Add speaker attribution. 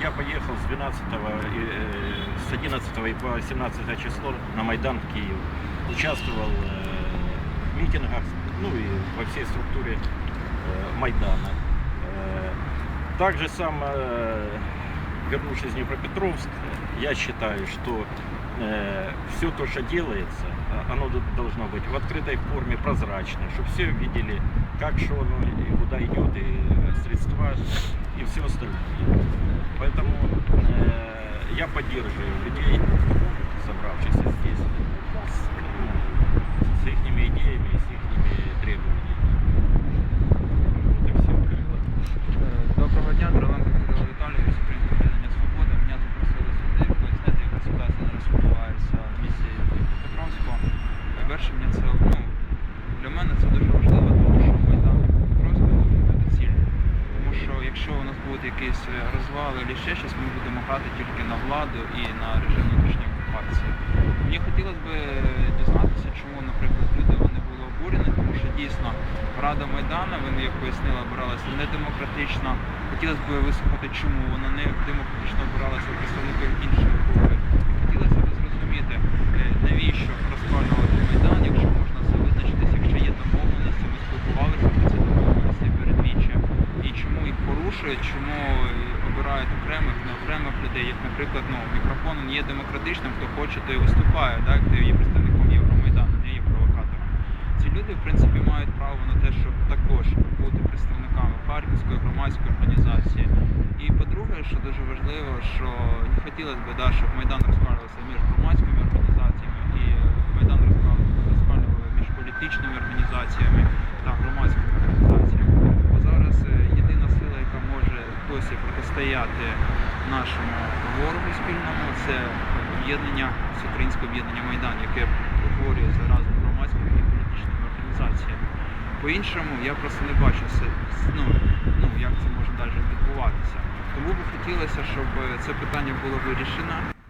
Speaker 1: я поехал с 12 и, э, с 11 и по 17 число на Майдан в Киев. Участвовал э, в митингах, ну и во всей структуре э, Майдана. Также сам, вернувшись в Днепропетровск, я считаю, что все то, что делается, а, оно должно быть в открытой форме, прозрачно, чтобы все видели, как что оно и куда идет, и средства, и все остальное Поэтому э, я поддерживаю людей, собравшихся здесь, с, ну, с их идеями, с их требованиями. Вот и все.
Speaker 2: Е, Доброго дня, Дроленко Кирило Віталійович, Українське об'єднання Свобода. Мене запросили сюди пояснити, яка ситуація зараз відбувається в місті Дніпропетровську. Перше, мені це якийсь е, розвал або ще щось, ми будемо грати тільки на владу і на режим внутрішньої окупації. Мені хотілося б дізнатися, чому, наприклад, люди вони були обурені, тому що дійсно Рада Майдана, вони як пояснила, обиралася недемократично. Хотілося б вислухати, чому вона не демократично обиралася представників іншої їх чому обирають окремих, не окремих людей, як, наприклад, ну, мікрофон є демократичним, хто хоче, той виступає, так, хто є представником Євромайдану, не є провокатором. Ці люди, в принципі, мають право на те, щоб також бути представниками Харківської громадської організації. І по-друге, що дуже важливо, що не хотілося б, да, щоб Майдан розпалювався між громадськими організаціями і Майдан розпалював розпалював між політичними організаціями протистояти нашому ворогу спільному, це об'єднання, всеукраїнське об'єднання Майдан, яке утворюється разом з громадськими і політичними організаціями. По-іншому я просто не бачу ну, ну, як це може далі відбуватися. Тому би хотілося, щоб це питання було вирішено.